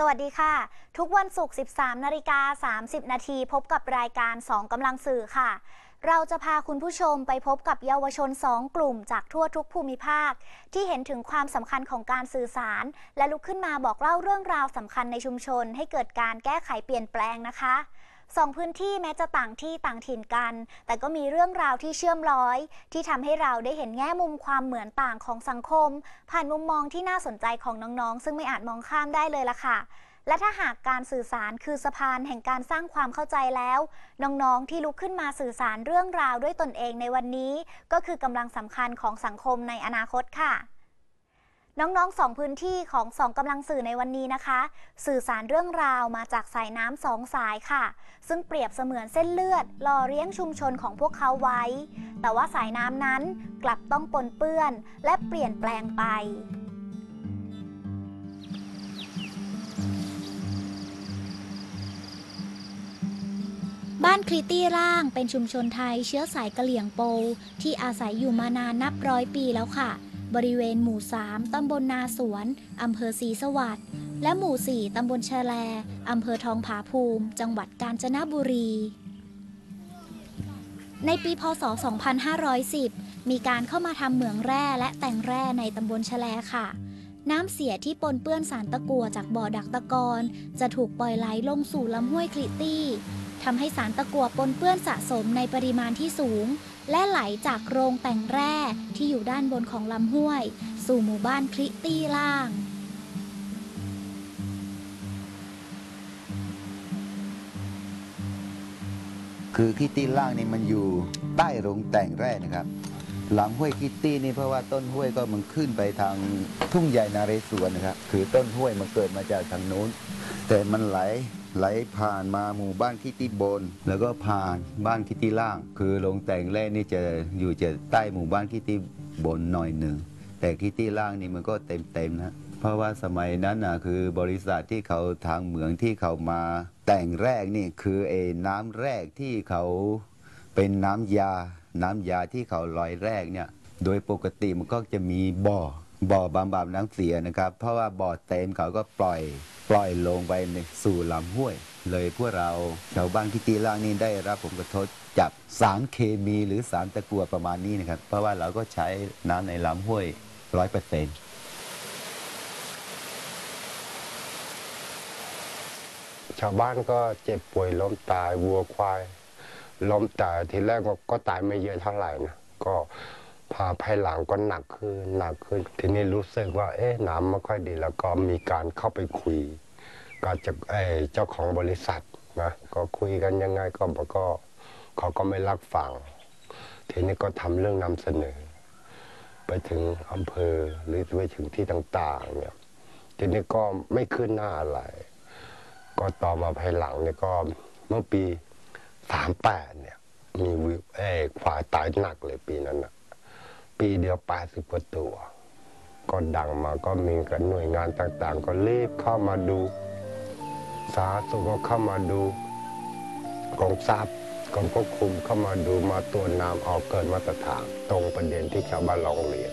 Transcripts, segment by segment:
สวัสดีค่ะ ทุกวันศุกร์ 13 นาฬิกา 30 นาทีพบกับรายการ 2กำลังสื่อค่ะ เราจะพาคุณผู้ชมไปพบกับเยาวชน 2 กลุ่มจากทั่วทุกภูมิภาค ที่เห็นถึงความสำคัญของการสื่อสาร และลุกขึ้นมาบอกเล่าเรื่องราวสำคัญในชุมชน ให้เกิดการแก้ไขเปลี่ยนแปลงนะคะ สองพื้นที่แม้จะต่างที่ต่างถิ่นกัน แต่ก็มีเรื่องราวที่เชื่อมร้อย ที่ทำให้เราได้เห็นแง่มุมความเหมือนต่างของสังคม ผ่านมุมมองที่น่าสนใจของน้องๆ ซึ่งไม่อาจมองข้ามได้เลยล่ะค่ะ และถ้าหากการสื่อสารคือสะพานแห่งการสร้างความเข้าใจแล้ว น้องๆ ที่ลุกขึ้นมาสื่อสารเรื่องราวด้วยตนเองในวันนี้ ก็คือกำลังสำคัญของสังคมในอนาคตค่ะ น้องๆสองพื้นที่ของสองกำลังสื่อในวันนี้นะคะ สื่อสารเรื่องราวมาจากสายน้ำสองสายค่ะ ซึ่งเปรียบเสมือนเส้นเลือดหล่อเลี้ยงชุมชนของพวกเขาไว้ แต่ว่าสายน้ำนั้นกลับต้องปนเปื้อน และเปลี่ยนแปลงไปบ้านคลิตี้ร่างเป็นชุมชนไทยเชื้อสายกะเหลี่ยงโป ที่อาศัยอยู่มานานนับร้อยปีแล้วค่ะ บริเวณหมู่ 3 ตำบลนาสวน อำเภอศรีสวัสดิ์ และหมู่ 4 ตำบลแชแล อำเภอทองผาภูมิ จังหวัดกาญจนบุรี ในปีพศ 2510 มีการเข้ามาทำเหมืองแร่และแต่งแร่ในตำบลแชแลค่ะ น้ำเสียที่ปนเปื้อนสารตะกั่วจากบ่อดักตะกอนจะถูกปล่อยไหลลงสู่ลำห้วยคลิตี้ทำให้สารตะกั่วปนเปื้อนสะสมในปริมาณที่สูง และไหลจากโรงแต่งแร่ที่อยู่ด้านบนของลำห้วย สู่หมู่บ้านคลิตี้ล่างคือคิตตี้ล่างนี่มันอยู่ใต้โรงแต่งแร่นะครับ หลังห้วยคิตตี้นี่เพราะว่าต้นห้วยก็มันขึ้นไปทางทุ่งใหญ่นาเรศวรนะครับ คือต้นห้วยมันเกิดมาจากทางโน้น แต่มันไหล ไหลผ่านมาหมู่บ้านคิตตี้บน แล้วก็ผ่านบ้านคิตตี้ล่าง คือโรงแต่งแร่นี่จะอยู่จะใต้หมู่บ้านคิตตี้บนหน่อยหนึ่งแต่คิตตี้ล่างนี่มันก็เต็มเต็มๆนะเพราะว่าสมัยนั้นนะคือบริษัทที่เขาทางเหมืองที่เขามาแต่งแรกนี่คือเอน้ำแรกที่เขาเป็นน้ำยา น้ำยาที่เขาลอยแรกเนี่ยโดยปกติมันก็จะมีบ่อ บ่อบำบัดน้ำเสียนะครับ เพราะว่าบ่อเต็มเขาก็ปล่อยปล่อยลงไปในสู่ลำห้วย เลยพวกเราชาวบ้านที่ตีล่างนี่ได้รับผลกระทบจากสารเคมีหรือสารตะกั่วประมาณนี้นะครับ เพราะว่าเราก็ใช้น้ำในลำห้วยร้อยเปอร์เซ็นต์ชาวบ้านก็เจ็บป่วยล้มตายวัวควายล้มตายทีแรกก็ตายไม่เยอะเท่าไหร่นะก็าภายหลังก็หนักขึ้นหนักขึ้น ทีนี้รู้สึกว่า เอ๊ะน้ำไม่ค่อยดี แล้วก็มีการเข้าไปคุยกับเจ้าเออเจ้าของบริษัทนะก็คุยกันยังไงก็บอกก็เขาก็ไม่รับฟังทีนี้ก็ทำเรื่องนำเสนอ ไปถึงอำเภอหรือไปถึงที่ต่างๆเนี่ยทีนี้ก็ไม่ขึ้นหน้าอะไร ก็ต่อมาภายหลังเนี่ยก็เมื่อปีสามแปดเนี่ย มีวิวเออควายตายหนักเลยปีนั้นนะ ปีเดียวแปดสิบกว่าตัว ก็ดังมาก็มีกับหน่วยงานต่างๆ ก็รีบเข้ามาดู สาธารณสุขก็เข้ามาดูกองทรัพย์กองควบคุมเข้ามาดูมาตรวจน้ำออกเกินมาตรฐาน ตรงประเด็นที่ชาวบ้านร้องเรียน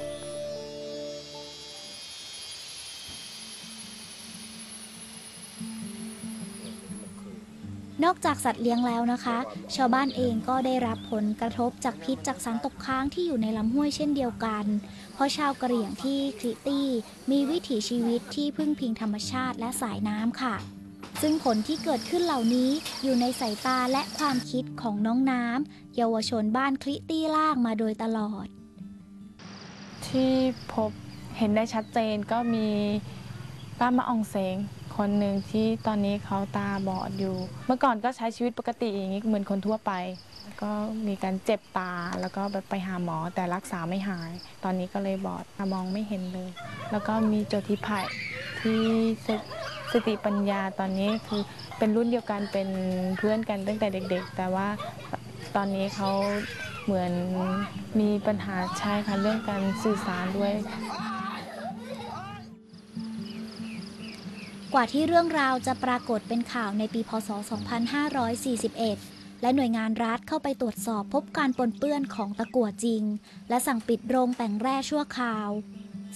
นอกจากสัตว์เลี้ยงแล้วนะคะ ชาวบ้านเองก็ได้รับผลกระทบจากพิษจากสารตกค้างที่อยู่ในลำห้วยเช่นเดียวกัน เพราะชาวกะเหรี่ยงที่คลิตี้มีวิถีชีวิตที่พึ่งพิงธรรมชาติและสายน้ำค่ะ ซึ่งผลที่เกิดขึ้นเหล่านี้อยู่ในสายตาและความคิดของน้องน้ำเยาวชนบ้านคลิตี้ล่างมาโดยตลอด ที่พบเห็นได้ชัดเจนก็มีป้ามะอองเสง คนหนึ่งที่ตอนนี้เขาตาบอดอยู่ เมื่อก่อนก็ใช้ชีวิตปกติอย่างนี้เหมือนคนทั่วไป ก็มีการเจ็บตาแล้วก็ไปหาหมอแต่รักษาไม่หาย ตอนนี้ก็เลยบอดมองไม่เห็นเลย แล้วก็มีโจทิไผ่ที่สสติปัญญาตอนนี้คือเป็นรุ่นเดียวกันเป็นเพื่อนกันตั้งแต่เด็ก ๆ แต่ว่าตอนนี้เขาเหมือนมีปัญหาใช่ค่ะเรื่องการสื่อสารด้วย ว่าที่เรื่องราวจะปรากฏเป็นข่าวในปีพศ 2541 และหน่วยงานรัฐเข้าไปตรวจสอบพบการปนเปื้อนของตะกั่วจริง และสั่งปิดโรงแต่งแร่ชั่วคราว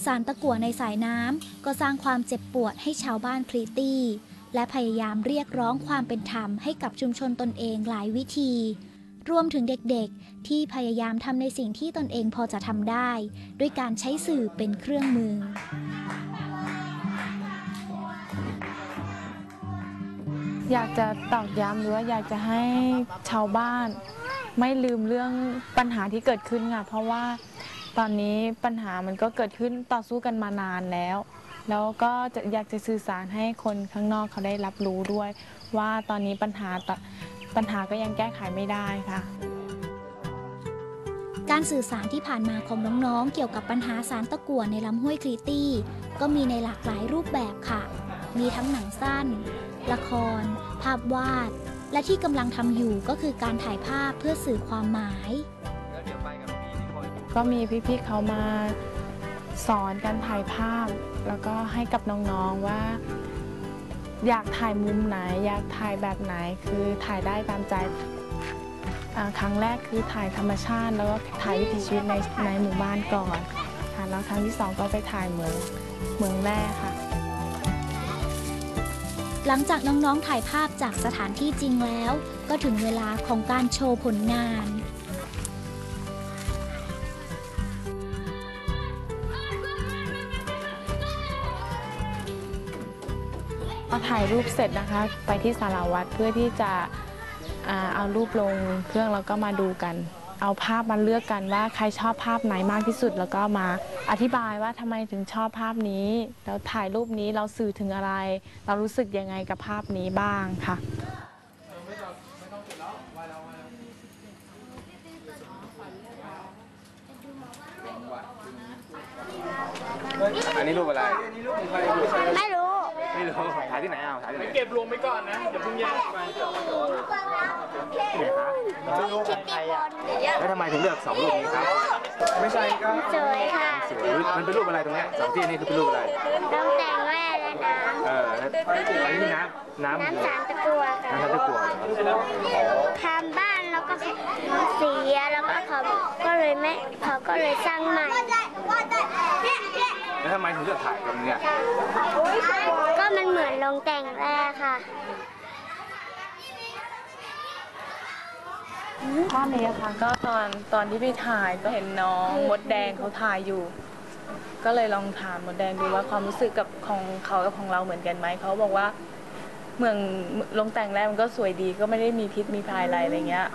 สารตะกั่วในสายน้ำก็สร้างความเจ็บปวดให้ชาวบ้านพลีตี้ และพยายามเรียกร้องความเป็นธรรมให้กับชุมชนตนเองหลายวิธี รวมถึงเด็กๆ ที่พยายามทำในสิ่งที่ตนเองพอจะทำได้ ด้วยการใช้สื่อเป็นเครื่องมือ อยากจะตอกย้ำหรือว่าอยากจะให้ชาวบ้าน ไม่ลืมเรื่องปัญหาที่เกิดขึ้นค่ะเพราะว่าตอนนี้ปัญหามันก็เกิดขึ้นต่อสู้กันมานานแล้ว แล้วก็จะอยากจะสื่อสารให้คนข้างนอกเขาได้รับรู้ด้วย ว่าตอนนี้ปัญหาปัญหาก็ยังแก้ไขไม่ได้ค่ะการสื่อสารที่ผ่านมาของน้องๆ เกี่ยวกับปัญหาสารตะกั่วในลำห้วยคลีตี้ ก็มีในหลากหลายรูปแบบค่ะ มีทั้งหนังสั้น ละคร ภาพวาด และที่กำลังทำอยู่ก็คือการถ่ายภาพเพื่อสื่อความหมาย ก็มีพี่ๆเขามาสอนการถ่ายภาพ แล้วก็ให้กับน้องๆว่า อยากถ่ายมุมไหน อยากถ่ายแบบไหนคือถ่ายได้ตามใจครั้งแรกคือถ่ายธรรมชาติแล้วก็ถ่ายวิถีชีวิตในในหมู่บ้านก่อนค่ะแล้วครั้งที่สองก็ไปถ่ายเมืองเมืองแร่ค่ะ หลังจากน้องๆถ่ายภาพจากสถานที่จริงแล้ว ก็ถึงเวลาของการโชว์ผลงานพอถ่ายรูปเสร็จนะคะ ไปที่สารวัตรเพื่อที่จะเอารูปลงเครื่องแล้วก็มาดูกัน เอาภาพมาเลือกกันว่าใครชอบภาพไหนมากที่สุด แล้วก็มาอธิบายว่าทำไมถึงชอบภาพนี้ แล้วถ่ายรูปนี้เราสื่อถึงอะไร เรารู้สึกยังไงกับภาพนี้บ้างค่ะอันนี้รูปอะไร ไม่รู้ ไม่รู้ถ่ายที่ไหนเอาถ่ายที่ไหนเก็บรวมไว้ก่อนนะอย่าเพิ่งแยกไปคิดติบนแล้วทำไมถึงเลือกสองรูปนี้ครับ ไม่ใช่ก็สวยค่ะสวยมันเป็นรูปอะไรตรงเนี้ยสองที่นี่คือเป็นรูปอะไรต้องแต่งแม่และน้เออแล้วอันนี้น้ำำน้ำน้ำสารตะกัวค่ะน้ำตะกั่วเหรอทำบ้านแล้วก็เสียแล้วก็เขาก็เลยไม่เขาก็เลยสร้างใหม่ แล้วทำไมถึงเลือกถ่ายตรงเนี้ยก็มันเหมือนลงแต่งแร่ค่ะภาพนี้ค่ะก็ตอนตอนที่ไปถ่ายก็เห็นน้องมดแดงเขาถ่ายอยู่ ก็เลยลองถามมดแดงดูว่าความรู้สึกกับของเขากับของเราเหมือนกันไหมเขาบอกว่าเมืองลงแต่งแรกมันก็สวยดีก็ไม่ได้มีพิษมีภัยอะไรอะไรเงี้ย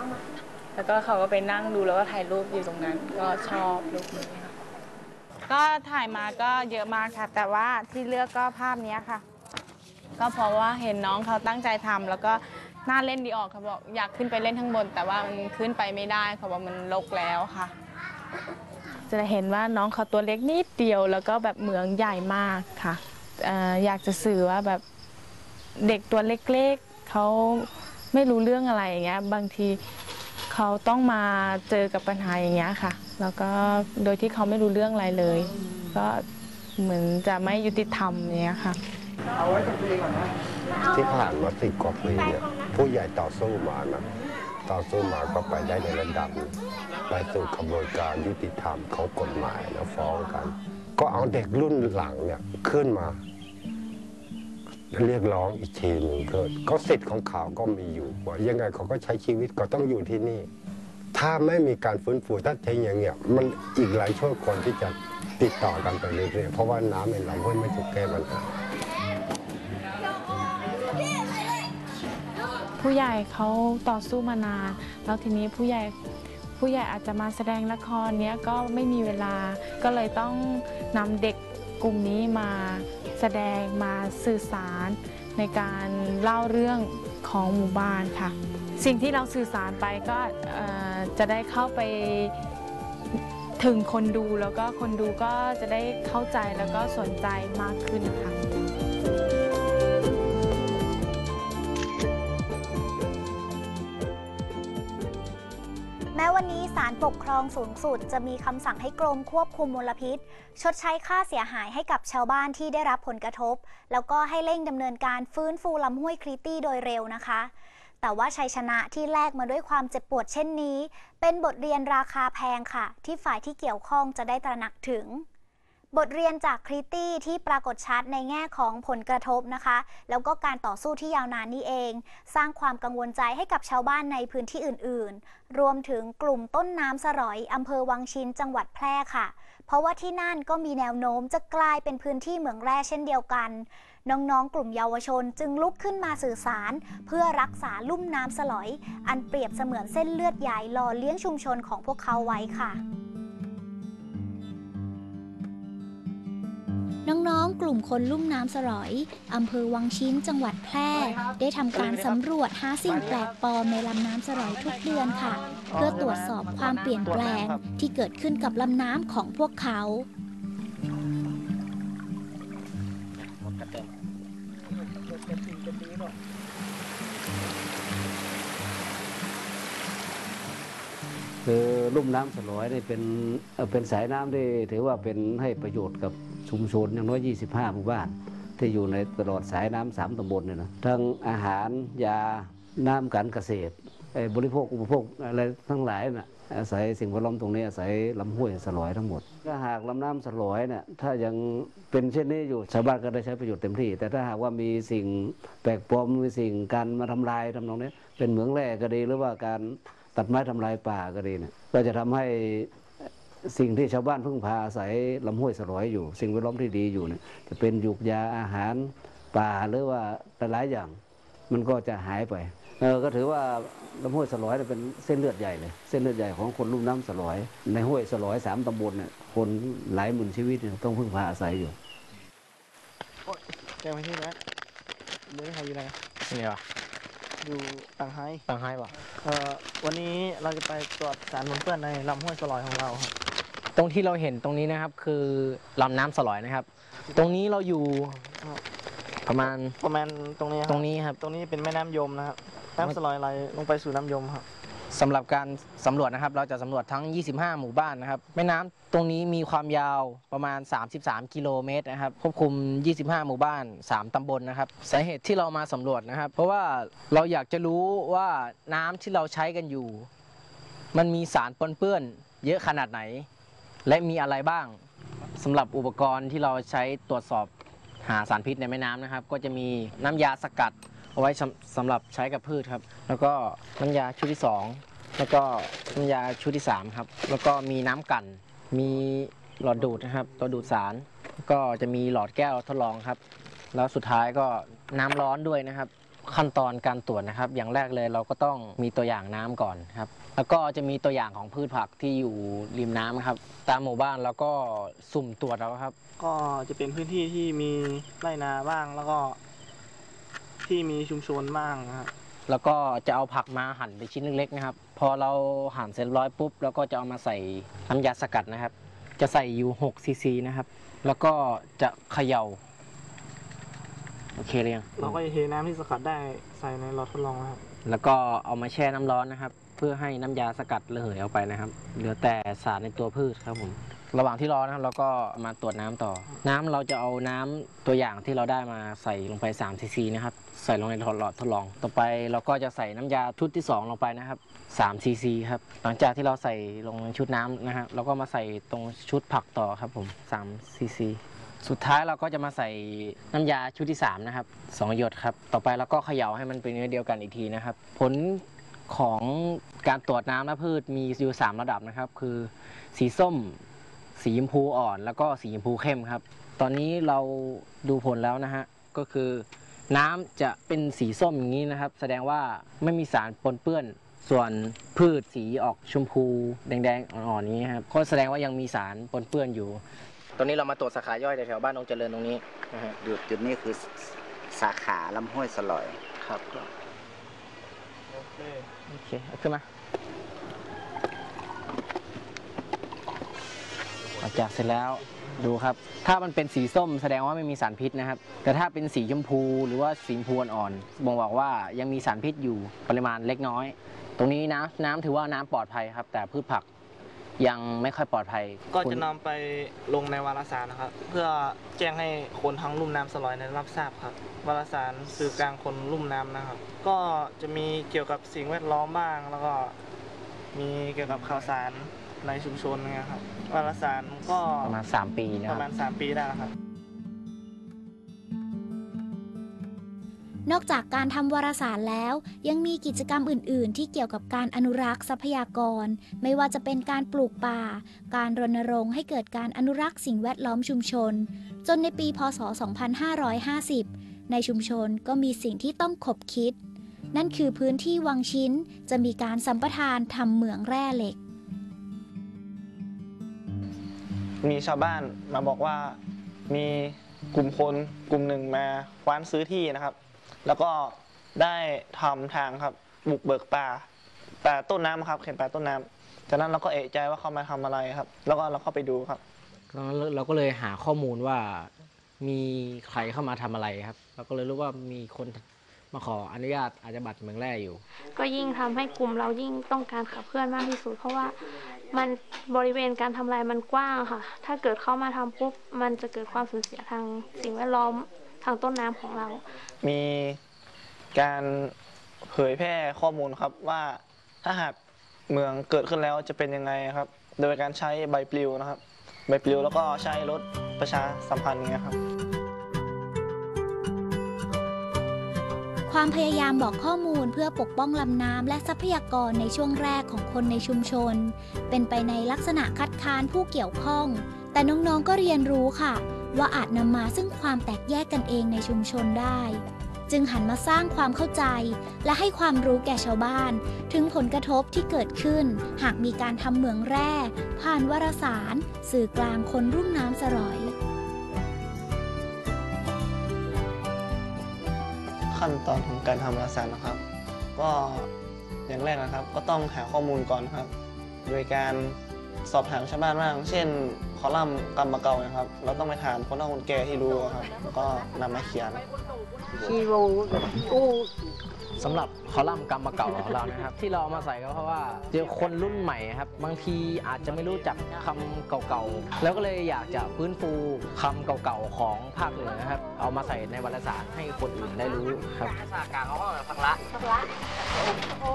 แล้วก็เขาก็ไปนั่งดูแล้วก็ถ่ายรูปอยู่ตรงนั้น ก็ชอบรูปนี้ค่ะ ก็ถ่ายมาก็เยอะมากค่ะ แต่ว่าที่เลือกก็ภาพนี้ค่ะ ก็เพราะว่าเห็นน้องเขาตั้งใจทำแล้วก็น่าเล่นดีออกเขาบอกอยากขึ้นไปเล่นข้างบน แต่ว่ามันขึ้นไปไม่ได้เขาบอกมันรกแล้วค่ะ จะเห็นว่าน้องเขาตัวเล็กนิดเดียว แล้วก็แบบเหมืองใหญ่มากค่ะเอ่ออยากจะสื่อว่าแบบเด็กตัวเล็กๆเขาไม่รู้เรื่องอะไรอย่างเงี้ยบางที เขาต้องมาเจอกับปัญหาอย่างเงี้ยค่ะ แล้วก็โดยที่เขาไม่รู้เรื่องอะไรเลย ก็เหมือนจะไม่ยุติธรรมอย่างเงี้ยค่ะ ที่ผ่านมาสิบกว่าปีเนี่ยผู้ใหญ่ต่อสู้มานะต่อสู้มาก็ไปได้ในระดับไปสู่กระบวนการยุติธรรมของกฎหมายแล้วฟ้องกัน ก็เอาเด็กรุ่นหลังเนี่ยขึ้นมา เรียกร้องอีกทีหนึ่งก็ก็สิทธิ์ของเขาก็มีอยู่ว่ายังไงเขาก็ใช้ชีวิตก็ต้องอยู่ที่นี่ ถ้าไม่มีการฟื้นฟูถ้าทิ้งอย่างเงี้ยมันอีกหลายชั่วคนที่จะติดต่อกันไปเรื่อยๆเพราะว่าน้ำในลำห้วยไม่ถูกแก้ปัญหาผู้ใหญ่เขาต่อสู้มานาน แล้วทีนี้ผู้ใหญ่ผู้ใหญ่อาจจะมาแสดงละครเนี้ยก็ไม่มีเวลาก็เลยต้องนำเด็ก ลุ่มนี้มาแสดงมาสื่อสารในการเล่าเรื่องของหมู่บ้านค่ะ สิ่งที่เราสื่อสารไปก็จะได้เข้าไปถึงคนดูแล้วก็คนดูก็จะได้เข้าใจแล้วก็สนใจมากขึ้นค่ะารปกครองสูงสุด จะมีคำสั่งให้กรมควบคุมมลพิษ ชดใช้ค่าเสียหายให้กับชาวบ้านที่ได้รับผลกระทบ แล้วก็ให้เร่งดำเนินการฟื้นฟูลำห้วยคริตี้โดยเร็วนะคะ แต่ว่าชัยชนะที่แลกมาด้วยความเจ็บปวดเช่นนี้ เป็นบทเรียนราคาแพงค่ะ ที่ฝ่ายที่เกี่ยวข้องจะได้ตระหนักถึง บทเรียนจากคริตตี้ที่ปรากฏชัดในแง่ของผลกระทบนะคะ แล้วก็การต่อสู้ที่ยาวนานนี้เอง สร้างความกังวลใจให้กับชาวบ้านในพื้นที่อื่น ๆ รวมถึงกลุ่มต้นน้ำสรอยอำเภอวังชินจังหวัดแพร่ค่ะ เพราะว่าที่นั่นก็มีแนวโน้มจะกลายเป็นพื้นที่เหมืองแร่เช่นเดียวกัน น้อง ๆ กลุ่มเยาวชนจึงลุกขึ้นมาสื่อสาร เพื่อรักษาลุ่มน้ำสลอย อันเปรียบเสมือนเส้นเลือดใหญ่หล่อเลี้ยงชุมชนของพวกเขาไว้ค่ะ น้องๆ กลุ่มคนลุ่มน้ำสลอยอำเภอวังชิ้นจังหวัดแพร่ ได้ทำการสำรวจหาสิ่งแปลกปลอมในลำน้ำสลอยทุกเดือนค่ะ เพื่อตรวจสอบความเปลี่ยนแปลงที่เกิดขึ้นกับลำน้ำของพวกเขา คือลุ่มน้ำสลอยนี่เป็นเอ่อเป็นสายน้ำที่ถือว่าเป็นให้ประโยชน์กับ ชุมชนอย่างน้อย 25 หมู่บ้าน ที่อยู่ในตลอดสายน้ำสามตำบลเนี่ยนะทั้งอาหารยาน้ำการเกษตรบริโภคอุปโภคอะไรทั้งหลายน่ะอาศัยสิ่งแวดล้อมตรงนี้อาศัยลำห้วยสลอยทั้งหมด ถ้าหากลำน้ำสลอยเนี่ยถ้ายังเป็นเช่นนี้อยู่ชาวบ้านก็ได้ใช้ประโยชน์เต็มที่ แต่ถ้าหากว่ามีสิ่งแปลกปลอมมีสิ่งการมาทำลายทำนองนี้เป็นเหมืองแร่ก็ดีหรือว่าการตัดไม้ทำลายป่าก็ดีเนี่ยก็จะทำให้ สิ่งที่ชาวบ้านพึ่งพาอาศัยลำห้วยสลอยอยู่ สิ่งแวดล้อมที่ดีอยู่เนี่ยจะเป็นหยูกยาอาหารป่าหรือว่าหลายๆอย่าง มันก็จะหายไปเออก็ถือว่าลำห้วยสลอยเนี่ยเป็นเส้นเลือดใหญ่เลยเส้นเลือดใหญ่ของคนลุ่มน้ำสลอย ในห้วยสลอยสามตำบลเนี่ยคนหลายหมื่นชีวิตเนี่ยต้องพึ่งพาอาศัยอยู่แกมาที่นะเดี๋ยวใครอยู่ไหนนี่วะอยู่ต่างไฮตังไห้ปะเอ่อวันนี้เราจะไปตรวจสารปนเปื้อนในลำห้วยสลอยของเราครับ ตรงที่เราเห็นตรงนี้นะครับ คือลำน้ำสลอยนะครับ ตรงนี้เราอยู่ประมาณประมาณตรงนี้คบตรงนี้ครับ ตรงนี้เป็นแม่น้ำยมนะครับน้ำสลอยไหลลงไปสู่น้ำยมครับ สำหรับการสำรวจนะครับ เราจะสำรวจทั้ง 25 หมู่บ้านนะครับ แม่น้ำตรงนี้มีความยาวประมาณ 33 กิโลเมตรนะครับ ควบคุม 25 หมู่บ้าน 3 ตำบลนะครับ สาเหตุที่เรามาสำรวจนะครับ เพราะว่าเราอยากจะรู้ว่าน้ำที่เราใช้กันอยู่ มันมีสารปนเปื้อนเยอะขนาดไหน และมีอะไรบ้างสำหรับอุปกรณ์ที่เราใช้ตรวจสอบหาสารพิษในแม่น้ำนะครับ ก็จะมีน้ำยาสกัดเอาไว้สำสำหรับใช้กับพืชครับ แล้วก็น้ำยาชุดที่ 2 แล้วก็น้ำยาชุดที่ 3 ครับ แล้วก็มีน้ำกลั่น มีหลอดดูดนะครับตัวดูดสาร ก็จะมีหลอดแก้วทดลองครับ แล้วสุดท้ายก็น้ำร้อนด้วยนะครับ ขั้นตอนการตรวจนะครับ อย่างแรกเลยเราก็ต้องมีตัวอย่างน้ำก่อนครับ แล้วก็จะมีตัวอย่างของพืชผักที่อยู่ริมน้ำครับ ตามหมู่บ้านแล้วก็สุ่มตรวจแล้วครับ ก็จะเป็นพื้นที่ที่มีไร่นาบ้างแล้วก็ ที่มีชุมชนบ้างนะครับแล้วก็จะเอาผักมาหั่นเป็นชิ้นเล็กๆนะครับ พอเราหั่นเสร็จเรียบร้อยปุ๊บแล้วก็จะเอามาใส่น้ำยาสกัดนะครับ จะใส่อยู่6ซีซีนะครับ แล้วก็จะเขย่า โอเคเลยยังเราก็จะเทน้ำที่สกัดได้ใส่ในหลอดทดลองนะครับ แล้วก็เอามาแช่น้ำร้อนนะครับ เพื่อให้น้ำยาสกัดระเหยออกไปนะครับ เหลือแต่สารในตัวพืชครับผม ระหว่างที่รอนะครับเราก็มาตรวจน้ำต่อ น้ำเราจะเอาน้ำตัวอย่างที่เราได้มาใส่ลงไป3ซีซีนะครับ ใส่ลงในหลอดทดลอง ต่อไปเราก็จะใส่น้ำยาชุดที่ 2 ลงไปนะครับ3ซีซีครับ หลังจากที่เราใส่ลงในชุดน้ำนะครับเราก็มาใส่ตรงชุดผักต่อครับผม3ซีซี สุดท้ายเราก็จะมาใส่น้ำยาชุดที่ 3 นะครับสองหยดครับ ต่อไปเราก็เขย่าให้มันเป็นเนื้อเดียวกันอีกทีนะครับ ผลของการตรวจน้ำและพืชมีอยู่ 3 ระดับนะครับ คือสีส้ม สีชมพูอ่อน แล้วก็สีชมพูเข้มครับ ตอนนี้เราดูผลแล้วนะฮะ ก็คือน้ำจะเป็นสีส้มอย่างนี้นะครับ แสดงว่าไม่มีสารปนเปื้อนส่วนพืชสีออกชมพู แดงๆอ่อนๆนี้ครับก็แสดงว่ายังมีสารปนเปื้อนอยู่ ตอนนี้เรามาตรวจสาขาย่อยแถวๆบ้านนงเจริญตรงนี้นะฮะจุดจุดนี้คือสาขาลำห้วยสลอย ครับโอเคโอเคเอาขึ้นมาหลังจากเสร็จแล้วดูครับ ถ้ามันเป็นสีส้มแสดงว่าไม่มีสารพิษนะครับ แต่ถ้าเป็นสีชมพูหรือว่าสีชมพูอ่อนๆบ่งบอกว่ายังมีสารพิษอยู่ปริมาณเล็กน้อย ตรงนี้น้ำน้ำถือว่าน้ำปลอดภัยครับ แต่พืชผัก ยังไม่ค่อยปลอดภัยก็คุณจะนำไปลงในวารสารนะครับ เพื่อแจ้งให้คนทั้งลุ่มน้ำสลอยนั้นรับทราบครับ วารสารสื่อกลางคนลุ่มน้ำนะครับ ก็จะมีเกี่ยวกับสิ่งแวดล้อมบ้าง แล้วก็มีเกี่ยวกับข่าวสารในชุมชนเนี่ยครับวารสารก็ประมาณ 3 ปีนะปคระรับ มาณ 3 ปีได้แล้วครับ นอกจากการทำวารสารแล้ว ยังมีกิจกรรมอื่น ๆ ที่เกี่ยวกับการอนุรักษ์ทรัพยากร ไม่ว่าจะเป็นการปลูกป่า การรณรงค์ให้เกิดการอนุรักษ์สิ่งแวดล้อมชุมชน จนในปี พศ 2550 ในชุมชนก็มีสิ่งที่ต้องขบคิด นั่นคือพื้นที่วังชิ้นจะมีการสัมปทานทำเหมืองแร่เหล็ก มีชาวบ้านมาบอกว่ามีกลุ่มคนกลุ่มหนึ่งมาคว้านซื้อที่นะครับ แล้วก็ได้ทำทางครับ บุกเบิกป่าป่าต้นน้ำครับ เขตป่าต้นน้ำจากนั้นเราก็เอะใจว่าเขามาทำอะไรครับ แล้วก็เราเข้าไปดูครับแล้วเราก็เลยหาข้อมูลว่ามีใครเข้ามาทำอะไรครับเราก็เลยรู้ว่ามีคนมาขออนุญาตอาจจะบัตรเมืองแร่อยู่ ก็ยิ่งทำให้กลุ่มเรายิ่งต้องการขับเคลื่อนมากที่สุด เพราะว่ามันบริเวณการทำลายมันกว้างค่ะ ถ้าเกิดเข้ามาทำปุ๊บมันจะเกิดความสูญเสียทางสิ่งแวดล้อม ทางต้นน้ำของเรา มีการเผยแพร่ข้อมูลครับว่าถ้าหากเมืองเกิดขึ้นแล้วจะเป็นยังไงครับ โดยการใช้ใบปลิวนะครับ ใบปลิวแล้วก็ใช้รถประชาสัมพันธ์อย่างเงี้ยครับ ความพยายามบอกข้อมูลเพื่อปกป้องลำน้ำและทรัพยากรในช่วงแรกของคนในชุมชน เป็นไปในลักษณะคัดค้านผู้เกี่ยวข้อง แต่น้องๆก็เรียนรู้ค่ะ ว่าอาจนำมาซึ่งความแตกแยกกันเองในชุมชนได้ จึงหันมาสร้างความเข้าใจ และให้ความรู้แก่ชาวบ้าน ถึงผลกระทบที่เกิดขึ้น หากมีการทำเหมืองแร่ ผ่านวารสาร สื่อกลางคนรุ่มน้ำสรอยขั้นตอนของการทำวารสารนะครับ ก็อย่างแรกนะครับ ก็ต้องหาข้อมูลก่อนครับ โดยการสอบถามชาวบ้านบ้าง เช่น อลัมน์กรรมเก่านะครับ เราต้องไปถามคนเฒ่าคนแก่ที่รู้ครับแล้วก็นำมาเขียนสำหรับคอลัมน์กรรมเก่าของเรานะครับ ที่เราเอามาใส่ก็เพราะว่าเจอคนรุ่นใหม่ครับ บางทีอาจจะไม่รู้จักคำเก่าๆ แล้วก็เลยอยากจะฟื้นฟูคำเก่าๆของภาคเหนือนะครับ เอามาใส่ในวารสารให้คนอื่นได้รู้ครับ ภาษากลางเขาก็พักละพักละ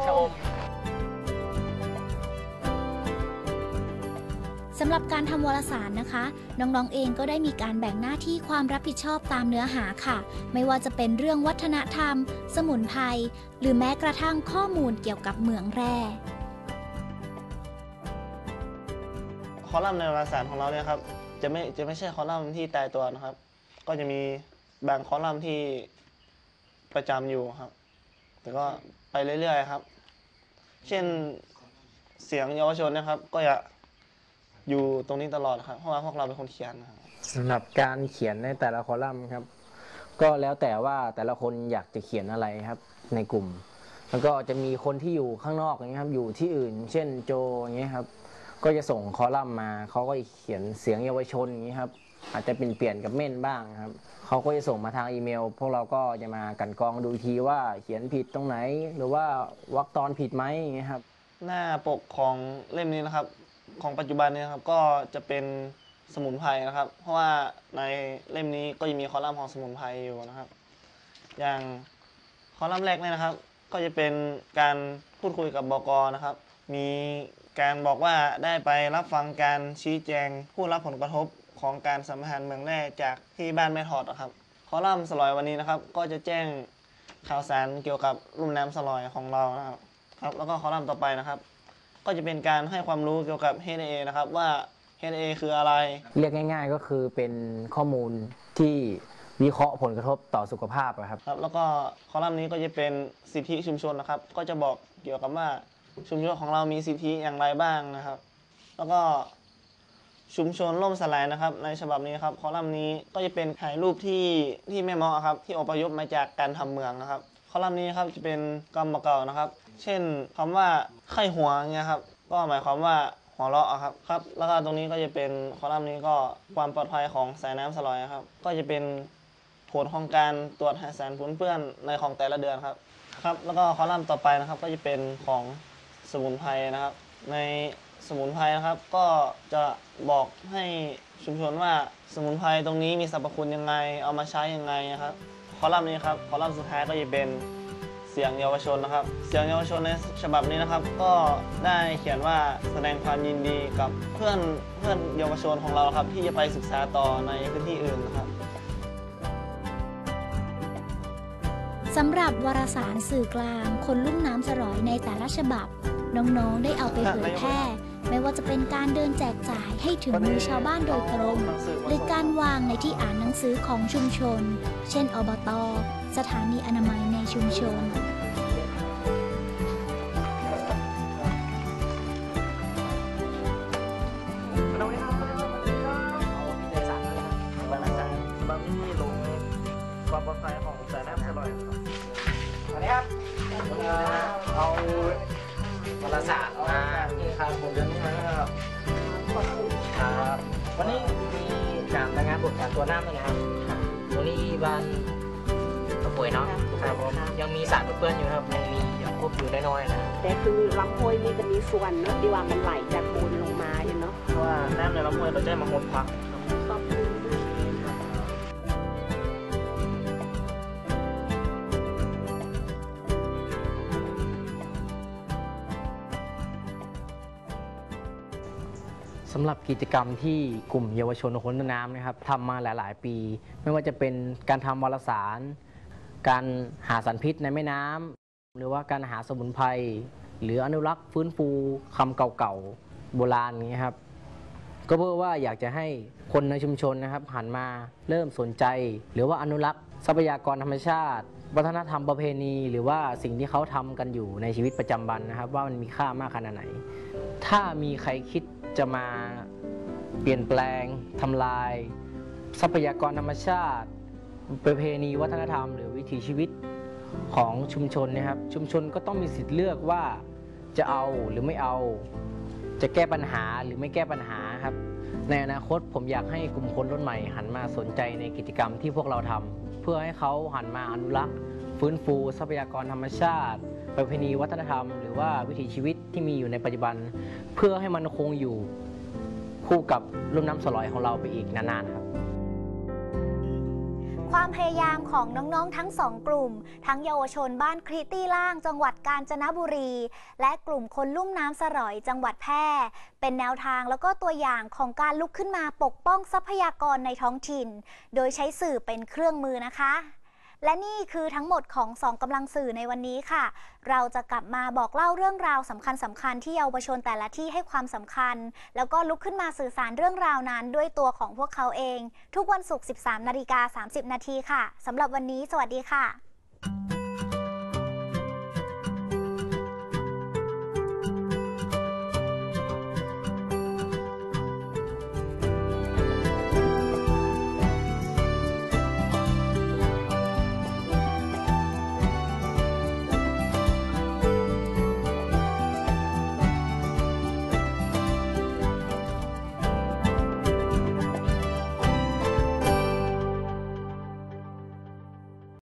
ชม สำหรับการทำวารสารนะคะ น้องๆเองก็ได้มีการแบ่งหน้าที่ความรับผิดชอบตามเนื้อหาค่ะ ไม่ว่าจะเป็นเรื่องวัฒนธรรม สมุนไพรหรือแม้กระทั่งข้อมูลเกี่ยวกับเหมืองแร่คอลัมน์ในวารสารของเราเนี่ยครับจะไม่จะไม่ใช่คอลัมน์ที่ตายตัวนะครับ ก็จะมีบางคอลัมน์ที่ประจำอยู่ครับ แต่ก็ไปเรื่อยๆครับ เช่นเสียงเยาวชนนะครับ ก็จะ อยู่ตรงนี้ตลอดครับเพราะว่าพวกเราเป็นคนเขียนนะครับ สำหรับการเขียนในแต่ละคอลัมน์ครับ ก็แล้วแต่ว่าแต่ละคนอยากจะเขียนอะไรครับในกลุ่ม แล้วก็จะมีคนที่อยู่ข้างนอกอย่างเงี้ยครับอยู่ที่อื่น เช่นโจอย่างเงี้ยครับ ก็จะส่งคอลัมน์มาเขาก็เขียนเสียงเยาวชนอย่างนี้ครับอาจจะเป็นเปลี่ยนกับเม่นบ้างครับเขาก็จะส่งมาทางอีเมล พวกเราก็จะมากลันกรองดูอีกทีว่าเขียนผิดตรงไหน หรือว่าวรรคตอนผิดไหมอย่างเงี้ยครับ หน้าปกของเล่มนี้นะครับ ของปัจจุบันเนี่ยครับก็จะเป็นสมุนไพรนะครับ เพราะว่าในเล่มนี้ก็จะมีคอลัมน์ของสมุนไพรอยู่นะครับ อย่างคอลัมน์แรกเนี่ยนะครับ ก็จะเป็นการพูดคุยกับบกนะครับ มีการบอกว่าได้ไปรับฟังการชี้แจงผู้รับผลกระทบของการสัมพันธ์เมืองแร่จากที่บ้านแม่ถอดนะครับ คอลัมน์สลอยวันนี้นะครับ ก็จะแจ้งข่าวสารเกี่ยวกับรุ่มน้ำสลอยของเรานะครับครับ แล้วก็คอลัมน์ต่อไปนะครับ ก็จะเป็นการให้ความรู้เกี่ยวกับ HNA นะครับว่า HNA คืออะไร เรียกง่าย ๆ ก็คือเป็นข้อมูลที่วิเคราะห์ผลกระทบต่อสุขภาพอะครับ ครับแล้วก็คอลัมน์นี้ก็จะเป็นสิทธิชุมชนนะครับ ก็จะบอกเกี่ยวกับว่าชุมชนของเรามีสิทธิอย่างไรบ้างนะครับ แล้วก็ชุมชนล่มสลายนะครับ ในฉบับนี้ครับคอลัมน์นี้ก็จะเป็นถ่ายรูปที่ที่แม่เมาะครับที่อพยพมาจากการทำเมืองนะครับคอลัมน์นี้ครับจะเป็นกรรมเก่านะครับ เช่นคำว่าไข้หัวเงี้ยครับก็หมายความว่าหัวเราะครับครับ แล้วก็ตรงนี้ก็จะเป็นคอลัมน์นี้ก็ความปลอดภัยของสายน้ำสลอยครับ ก็จะเป็นผลของการตรวจหาสารปนเปื้อนในของแต่ละเดือนครับครับ แล้วก็คอลัมน์ต่อไปนะครับ ก็จะเป็นของสมุนไพรนะครับ ในสมุนไพรนะครับ ก็จะบอกให้ชุมชนว่าสมุนไพรตรงนี้มีสรรพคุณยังไง เอามาใช้ยังไงนะครับ คอลัมน์นี้ครับ คอลัมน์สุดท้ายก็จะเป็น เสียงเยาวชนนะครับ เสียงเยาวชนในฉบับนี้นะครับ ก็ได้เขียนว่าแสดงความยินดีกับเพื่อนเพื่อนเยาวชนของเราครับ ที่จะไปศึกษาต่อในพื้นที่อื่นนะครับสำหรับวารสารสื่อกลาง คนลุ่มน้ำสรอยในแต่ละฉบับ น้องๆ ได้เอาไปเผยแพร่ ไม่ว่าจะเป็นการเดินแจกจ่ายให้ถึงมือชาวบ้านโดยตรง หรือการวางในที่อ่านหนังสือของชุมชน เช่น อบต สถานีอนามัยในชุมชน สำหรับกิจกรรมที่กลุ่มเยาวชนคนต้นน้ำนะครับทำมาหลาย ๆ ปี ไม่ว่าจะเป็นการทำวารสาร การหาสารพิษในแม่น้ำหรือว่าการหาสมุนไพรหรืออนุรักษ์ฟื้นฟูคำเก่าๆโบราณอย่างนี้ครับ ก็เพื่อว่าอยากจะให้คนในชุมชนนะครับหันมาเริ่มสนใจ หรือว่าอนุรักษ์ทรัพยากรธรรมชาติ วัฒนธรรมประเพณี หรือว่าสิ่งที่เขาทำกันอยู่ในชีวิตประจำวันนะครับ ว่ามันมีค่ามากขนาดไหน ถ้ามีใครคิด จะมาเปลี่ยนแปลงทำลาย ทรัพยากรธรรมชาติ ประเพณีวัฒนธรรม หรือวิถีชีวิตของชุมชนนะครับ ชุมชนก็ต้องมีสิทธิ์เลือกว่าจะเอาหรือไม่เอา จะแก้ปัญหาหรือไม่แก้ปัญหาครับ ในอนาคตผมอยากให้กลุ่มคนรุ่นใหม่ หันมาสนใจในกิจกรรมที่พวกเราทำเพื่อให้เขาหันมาอนุรักษ์ ฟื้นฟูทรัพยากรธรรมชาติ ประเพณีวัฒนธรรม หรือว่าวิถีชีวิตที่มีอยู่ในปัจจุบัน เพื่อให้มันคงอยู่คู่กับลุ่มน้ำสลอยของเราไปอีกนานๆครับความพยายามของน้อง ๆ ทั้งสองกลุ่ม ทั้งเยาวชนบ้านคริตี้ล่าง จังหวัดกาญจนบุรี และกลุ่มคนลุ่มน้ำสรอยจังหวัดแพร่ เป็นแนวทางแล้วก็ตัวอย่างของการลุกขึ้นมาปกป้องทรัพยากรในท้องถิ่น โดยใช้สื่อเป็นเครื่องมือนะคะ และนี่คือทั้งหมดของสองกำลังสื่อในวันนี้ค่ะ เราจะกลับมาบอกเล่าเรื่องราวสำคัญสคัญที่เยาวชนแต่ละที่ให้ความสำคัญ แล้วก็ลุกขึ้นมาสื่อสารเรื่องราวนั้น ด้วยตัวของพวกเขาเอง ทุกวันศุกร์ 13 นาฬิกา 30 นาทีค่ะสำหรับวันนี้ สวัสดีค่ะ